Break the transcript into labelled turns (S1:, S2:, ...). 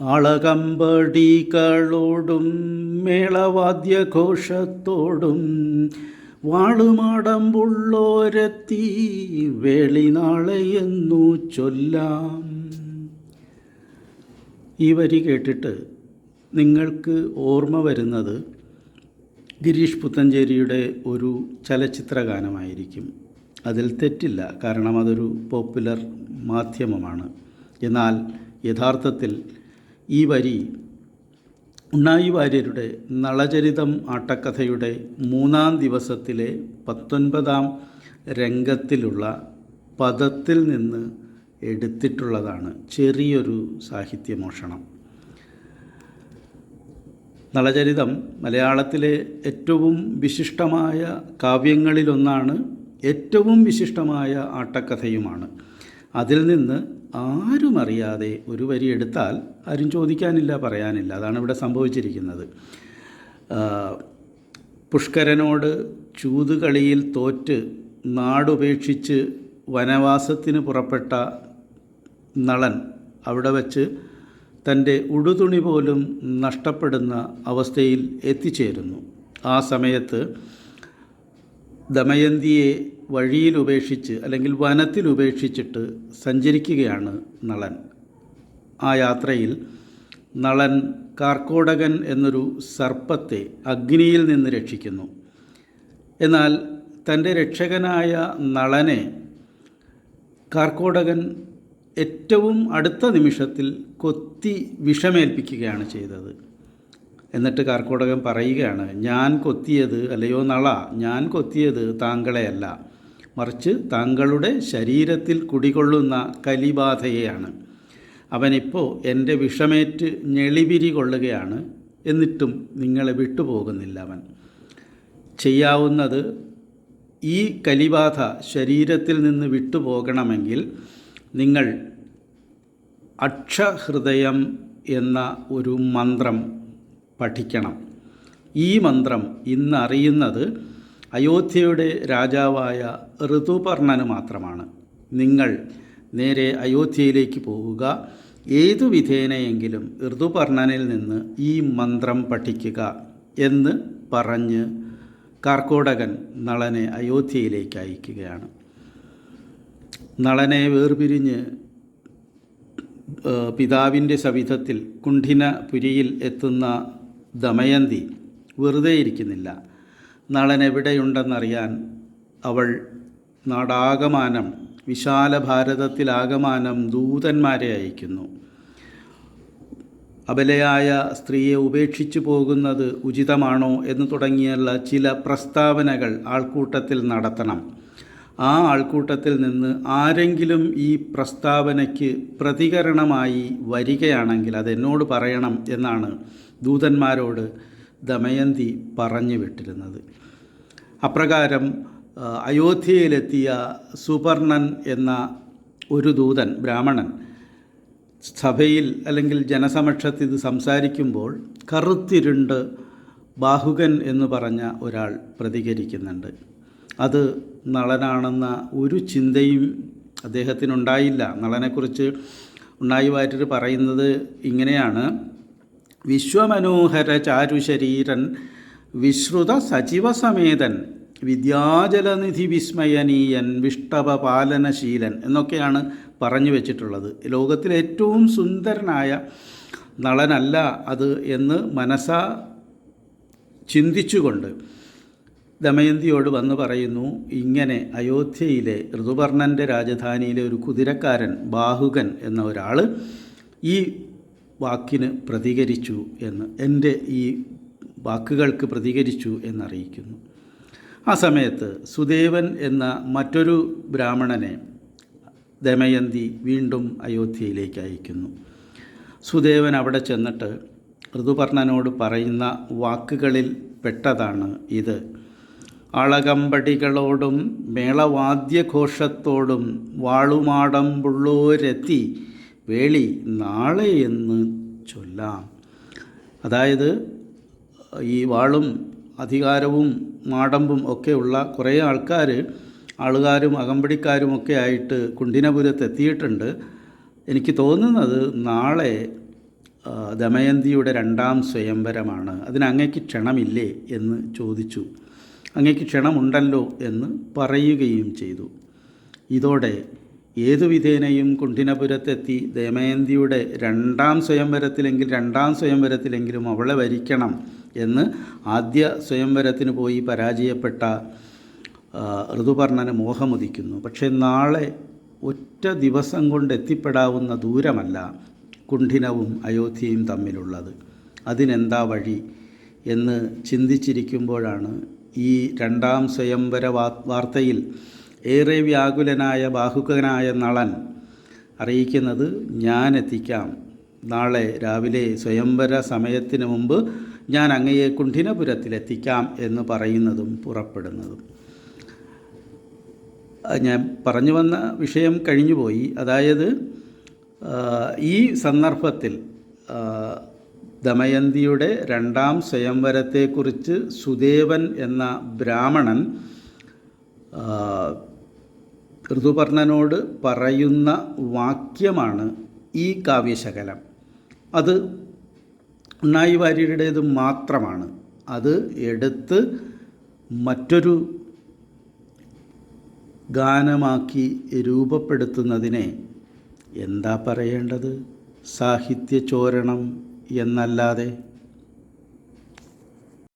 S1: അളകമ്പടികളോടും മേളവാദ്യഘോഷത്തോടും വാളുമാടമ്പുള്ളോരെത്തി വേളിനാളെയെന്നു ചൊല്ലാം. ഈ വരി കേട്ടിട്ട് നിങ്ങൾക്ക് ഓർമ്മ വരുന്നത് ഗിരീഷ് പുത്തഞ്ചേരിയുടെ ഒരു ചലച്ചിത്ര ഗാനമായിരിക്കും അതിൽ തെറ്റില്ല കാരണം അതൊരു പോപ്പുലർ മാധ്യമമാണ്. എന്നാൽ യഥാർത്ഥത്തിൽ ഈ വരി ഉണ്ണായി വാര്യരുടെ നളചരിതം ആട്ടക്കഥയുടെ മൂന്നാം ദിവസത്തിലെ പത്തൊൻപതാം രംഗത്തിലുള്ള പദത്തിൽ നിന്ന് എടുത്തിട്ടുള്ളതാണ് ചെറിയൊരു സാഹിത്യമോഷണം. നളചരിതം മലയാളത്തിലെ ഏറ്റവും വിശിഷ്ടമായ കാവ്യങ്ങളിലൊന്നാണ് ഏറ്റവും വിശിഷ്ടമായ ആട്ടക്കഥയുമാണ്. അതിൽ നിന്ന് ആരും അറിയാതെ ഒരു വരി എടുത്താൽ ആരും ചോദിക്കാനില്ല പറയാനില്ല. അതാണ് ഇവിടെ സംഭവിച്ചിരിക്കുന്നത്. പുഷ്കരനോട് ചൂതുകളിയിൽ തോറ്റ് നാടുപേക്ഷിച്ച് വനവാസത്തിന് പുറപ്പെട്ട നളൻ അവിടെ വച്ച് തന്റെ ഉടുതുണി പോലും നഷ്ടപ്പെടുന്ന അവസ്ഥയിൽ എത്തിച്ചേരുന്നു. ആ സമയത്ത് ദമയന്തിയെ വഴിയിൽ ഉപേക്ഷിച്ച് അല്ലെങ്കിൽ വനത്തിൽ ഉപേക്ഷിച്ചിട്ട് സഞ്ചരിക്കുകയാണ് നളൻ. ആ യാത്രയിൽ നളൻ കാർക്കോടകൻ എന്നൊരു സർപ്പത്തെ അഗ്നിയിൽ നിന്ന് രക്ഷിക്കുന്നു. എന്നാൽ തന്റെ രക്ഷകനായ നളനെ കാർക്കോടകൻ ഏറ്റവും അടുത്ത നിമിഷത്തിൽ കൊത്തി വിഷമേൽപ്പിക്കുകയാണ് ചെയ്തത്. എന്നിട്ട് കർക്കോടകൻ പറയുകയാണ് ഞാൻ കൊത്തിയത് അല്ലയോ നള ഞാൻ കൊത്തിയത് താങ്കളെയല്ല. മറിച്ച് താങ്കളുടെ ശരീരത്തിൽ കുടികൊള്ളുന്ന കലിബാധയെയാണ്. അവനിപ്പോൾ എന്റെ വിഷമേറ്റ് ഞെളിപിരി കൊള്ളുകയാണ് എന്നിട്ടും നിങ്ങളെ വിട്ടുപോകുന്നില്ല അവൻ. ചെയ്യാവുന്നത് ഈ കലിബാധ ശരീരത്തിൽ നിന്ന് വിട്ടുപോകണമെങ്കിൽ നിങ്ങൾ അക്ഷഹൃദയം എന്ന ഒരു മന്ത്രം പഠിക്കണം. ഈ മന്ത്രം ഇന്നറിയുന്നത് അയോധ്യയുടെ രാജാവായ ഋതുപർണന് മാത്രമാണ്. നിങ്ങൾ നേരെ അയോധ്യയിലേക്ക് പോവുക. ഏതു വിധേനയെങ്കിലും ഋതുപർണനിൽ നിന്ന് ഈ മന്ത്രം പഠിക്കുക എന്ന് പറഞ്ഞ് കാർക്കോടകൻ നളനെ അയോധ്യയിലേക്ക് അയക്കുകയാണ്. നളനെ വേർപിരിഞ്ഞ് പിതാവിന്റെ സവിധത്തിൽ കുണ്ഠിനപുരിയിൽ എത്തുന്ന ദമയന്തി വെറുതെ ഇരിക്കുന്നില്ല. നളൻ എവിടെയുണ്ടെന്നറിയാൻ അവൾ നാടാകമാനം വിശാല ഭാരതത്തിലാകമാനം ദൂതന്മാരെ അയക്കുന്നു. അബലയായ സ്ത്രീയെ ഉപേക്ഷിച്ചു പോകുന്നത് ഉചിതമാണോ എന്ന് തുടങ്ങിയുള്ള ചില പ്രസ്താവനകൾ ആൾക്കൂട്ടത്തിൽ നടത്തണം. ആ ആൾക്കൂട്ടത്തിൽ നിന്ന് ആരെങ്കിലും ഈ പ്രസ്താവനയ്ക്ക് പ്രതികരണമായി വരികയാണെങ്കിൽ അതെന്നോട് പറയണം എന്നാണ് ദൂതന്മാരോട് ദമയന്തി പറഞ്ഞു വിട്ടിരുന്നത്. അപ്രകാരം അയോധ്യയിലെത്തിയ സുപർണൻ എന്ന ഒരു ദൂതൻ ബ്രാഹ്മണൻ സഭയിൽ അല്ലെങ്കിൽ ജനസമക്ഷത്ത് ഇത് സംസാരിക്കുമ്പോൾ കറുത്തിരുണ്ട് ബാഹുകൻ എന്ന് പറഞ്ഞ ഒരാൾ പ്രതികരിക്കുന്നുണ്ട്. അത് നളനാണെന്ന ഒരു ചിന്തയും അദ്ദേഹത്തിനുണ്ടായില്ല. നളനെക്കുറിച്ച് ഉണ്ണായി വാര്യർ പറയുന്നത് ഇങ്ങനെയാണ്. വിശ്വമനോഹര ചാരുശരീരൻ വിശ്രുത സജീവസമേതൻ വിദ്യാജലനിധി വിസ്മയനീയൻ വിഷ്ടവ പാലനശീലൻ എന്നൊക്കെയാണ് പറഞ്ഞു വെച്ചിട്ടുള്ളത്. ലോകത്തിലെ ഏറ്റവും സുന്ദരനായ നളനല്ല അത് എന്ന് മനസ്സാ ചിന്തിച്ചുകൊണ്ട് ദമയന്തിയോട് വന്ന് പറയുന്നു ഇങ്ങനെ അയോധ്യയിലെ ഋതുപർണന്റെ രാജധാനിയിലെ ഒരു കുതിരക്കാരൻ ബാഹുകൻ എന്ന ഒരാൾ ഈ വാക്കിന് പ്രതികരിച്ചു എന്ന് എന്റെ ഈ വാക്കുകൾക്ക് പ്രതികരിച്ചു എന്നറിയിക്കുന്നു. ആ സമയത്ത് സുദേവൻ എന്ന മറ്റൊരു ബ്രാഹ്മണനെ ദമയന്തി വീണ്ടും അയോധ്യയിലേക്ക് അയക്കുന്നു. സുദേവൻ അവിടെ ചെന്നിട്ട് ഋതുപർണനോട് പറയുന്ന വാക്കുകളിൽ പെട്ടതാണ് ഇത്. അളകമ്പടികളോടും മേളവാദ്യഘോഷത്തോടും വാളുമാടമ്പുള്ളോരെത്തി വേളി നാളെ എന്ന് ചൊല്ലാം. അതായത് ഈ വാളും അധികാരവും മാടമ്പും ഒക്കെ ഉള്ള കുറേ ആൾക്കാർ ആളുകാരും അകമ്പടിക്കാരും ഒക്കെ ആയിട്ട് കുണ്ടിനപുരത്ത് എത്തിയിട്ടുണ്ട് എനിക്ക് തോന്നുന്നത് നാളെ ദമയന്തിയുടെ രണ്ടാം സ്വയംവരമാണ്. അതിന് അങ്ങയ്ക്ക് ക്ഷണമില്ലേ എന്ന് ചോദിച്ചു. അങ്ങയ്ക്ക് ക്ഷണമുണ്ടല്ലോ എന്ന് പറയുകയും ചെയ്തു. ഇതോടെ ഏതു വിധേനയും കുണ്ഠിനപുരത്തെത്തി ദമയന്തിയുടെ രണ്ടാം സ്വയംവരത്തിലെങ്കിൽ രണ്ടാം സ്വയംവരത്തിലെങ്കിലും അവളെ വരിക്കണം എന്ന് ആദ്യ സ്വയംവരത്തിന് പോയി പരാജയപ്പെട്ട ഋതുപർണന് മോഹമുദിക്കുന്നു. പക്ഷേ നാളെ ഒറ്റ ദിവസം കൊണ്ട് എത്തിപ്പെടാവുന്ന ദൂരമല്ല കുണ്ഠിനവും അയോധ്യയും തമ്മിലുള്ളത്. അതിനെന്താ വഴി എന്ന് ചിന്തിച്ചിരിക്കുമ്പോഴാണ് ഈ രണ്ടാം സ്വയംവര വാർത്തയിൽ ഏറെ വ്യാകുലനായ ബാഹുകനായ നളൻ അറിയിക്കുന്നത് ഞാൻ എത്തിക്കാം. നാളെ രാവിലെ സ്വയംവര സമയത്തിന് മുമ്പ് ഞാൻ അങ്ങയെ കുണ്ഠിനപുരത്തിലെത്തിക്കാം എന്ന് പറയുന്നതും പുറപ്പെടുന്നതും. ഞാൻ പറഞ്ഞു വന്ന വിഷയം കഴിഞ്ഞുപോയി അതായത് ഈ സന്ദർഭത്തിൽ ദമയന്തിയുടെ രണ്ടാം സ്വയംവരത്തെക്കുറിച്ച് സുദേവൻ എന്ന ബ്രാഹ്മണൻ ഋതുപർണനോട് പറയുന്ന വാക്യമാണ് ഈ കാവ്യശകലം. അത് ഉണ്ണായി വാര്യരുടേത് മാത്രമാണ്. അത് എടുത്ത് മറ്റൊരു ഗാനമാക്കി രൂപപ്പെടുത്തുന്നതിനെ എന്താ പറയേണ്ടത്? സാഹിത്യചോരണം എന്നല്ലാതെ